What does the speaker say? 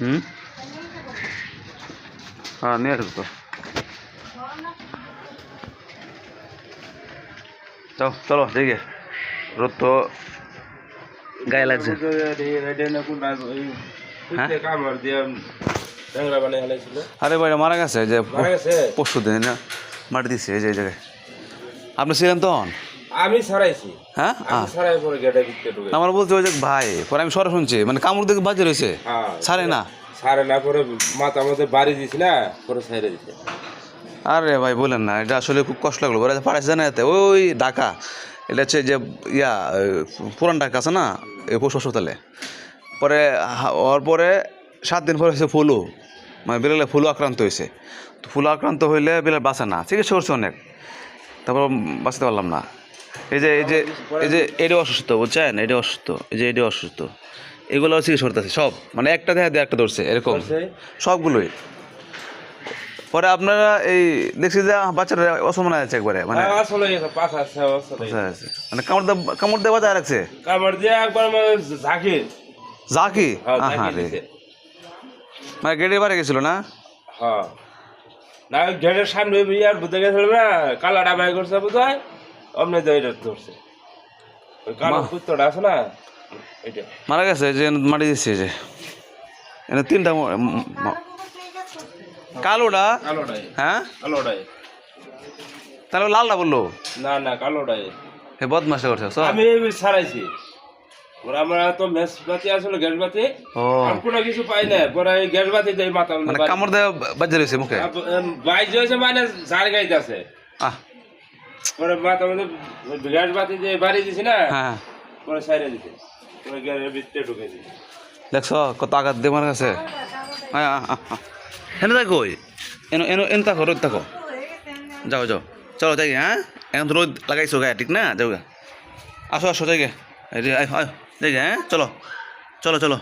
হুম? হ্যাঁ নিয়ে আসব তো। চলো চলো দেখে। রোদ তো গায়ে লাগছে। হ্যাঁ? আরে ভাই মারা গেছে যে মারা গেছে? পরশু দিন মাটি দিচ্ছে এই জায়গায়। আপনি ছিলেন তখন? আমি ছাড়াইছি হ্যাঁ? পরে গেটে ভিতরে আমার বলতে ওই যে ভাই পরে আমি সরা শুনছি। মানে কামড় দেখে বাজে রয়েছে? হ্যাঁ। ছাড়ে না। ছাড়ে না করে মাথা মধ্যে বাড়ি দিছি না পরে ছাইড়ে দিছে। আরে ভাই বলেন না এটা আসলে খুব কষ্ট লাগল। ওরা পাড়াইছে জানা এতে? ওই ঢাকা। এটা হচ্ছে যে ইয়া পুরান ঢাকা আছে না? এই পশু হাসপাতালে। পরে হওয়ার পরে সাত দিন পরে হয়েছে ফুলু। মানে বিলালে ফুলু আক্রান্ত হয়েছে। তো ফুলু আক্রান্ত হইলে বিলাল বাঁচে না। চিকিৎসা করছে অনেক। তারপর বাঁচতে পারলাম না। এই যে এই যে এই যে এটা অসুস্থ বুঝছেন? এটা অসুস্থ এই যে এটা অসুস্থ। এগুলো চিকিৎসা করতেছে সব। মানে একটা দেখা দিয়ে একটা ধরছে এরকম। সবগুলোই। পরে আপনারা এই দেখছি যে বাচ্চারা অসমানা আছে একবারে মানে হ্যাঁ। মানে কামড় দে কামড় দেওয়া যায় রাখছে কামড় দিয়ে একবার মানে ঝাঁকি। জাকি হ্যাঁ রে মানে বারে গেছিল না? হ্যাঁ। না গেটের সামনে ইয়ার বুঝতে গেছিল না কালাটা বাই করছে বোধ হয় অমনি তো ধরছে। ওই কালো কুত্তটা আছে না এটা। মারা গেছে যে মাটি দিচ্ছে যে। এনে তিনটা কালোটা? কালোটাই। হ্যাঁ? কালোটাই। তাহলে লালটা বলল? না না কালোটাই। হে বদমাসটা করছে সব আমি ছাড়াইছি। ওরা আমরা তো মেস বাতি আসলে গ্যাস বাতি ও। আর কোনো কিছু পাই না পরে এই গ্যাস বাতি দেয় মাথা মানে কামড় দেওয়া বাজে রয়েছে মুখে? বাইজ হয়েছে মানে ঝাড় গাইতে আছে আহ। পরে মা তোমাদের বিরাট বাতি যে বাড়ি দিছি না হ্যাঁ। পরে সাইরে দিছে। পরে গ্যারের ভিতরে ঢুকে দিছে। দেখছ কত আঘাত দিয়ে মারা গেছে। হ্যাঁ হ্যাঁ, হ্যাঁ, হ্যাঁ। তাই কই? এনো এনো এন তাকো রোদ তাকো যাও যাও। চলো যাই হ্যাঁ? এখন তো রোদ লাগাইছো গায়ে ঠিক না? যাও গা। আসো আসো যাই গে। যাই গে হ্যাঁ? চলো চলো চলো।